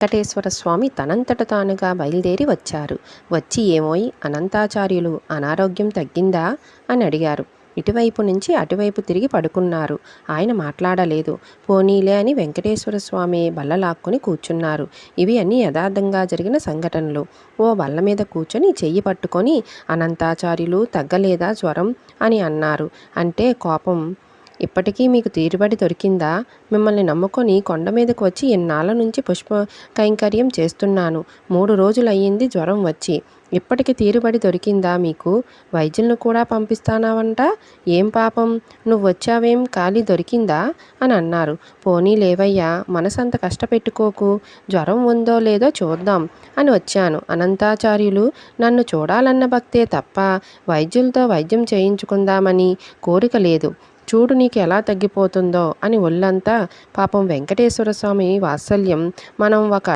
వెంకటేశ్వర స్వామి తనంతట తానుగా బయలుదేరి వచ్చారు. వచ్చి ఏమోయ్ అనంతాచార్యులు అనారోగ్యం తగ్గిందా? అని అడిగారు. ఇటువైపు నుంచి అటువైపు తిరిగి పడుకున్నారు. ఆయన మాట్లాడలేదు. పోనీలే అని వెంకటేశ్వర స్వామి బల్ల లాక్కొని కూర్చున్నారు. ఇవి అన్నీ యథార్థంగా జరిగిన సంఘటనలు. ఓ బల్ల మీద కూర్చొని చెయ్యి పట్టుకొని అనంతాచార్యులు తగ్గలేదా జ్వరం? అని అన్నారు. అంటే కోపం ఇప్పటికీ మీకు తీరుబడి దొరికిందా? మిమ్మల్ని నమ్ముకొని కొండ మీదకు వచ్చి ఇన్నాళ్ళ నుంచి పుష్ప కైంకర్యం చేస్తున్నాను. మూడు రోజులయ్యింది జ్వరం వచ్చి. ఇప్పటికి తీరుబడి దొరికిందా మీకు? వైద్యులను కూడా పంపిస్తానావంట? ఏం పాపం? నువ్వు వచ్చావేం ఖాళీ దొరికిందా? అని అన్నారు. పోనీ లేవయ్యా మనసంత కష్టపెట్టుకోకు. జ్వరం ఉందో లేదో చూద్దాం అని వచ్చాను. అనంతాచార్యులు నన్ను చూడాలన్న భక్తే తప్ప వైద్యులతో వైద్యం చేయించుకుందామని కోరిక లేదు. చూడు నీకు ఎలా తగ్గిపోతుందో అని ఒళ్ళంతా పాపం వెంకటేశ్వర స్వామి వాత్సల్యం మనం ఒక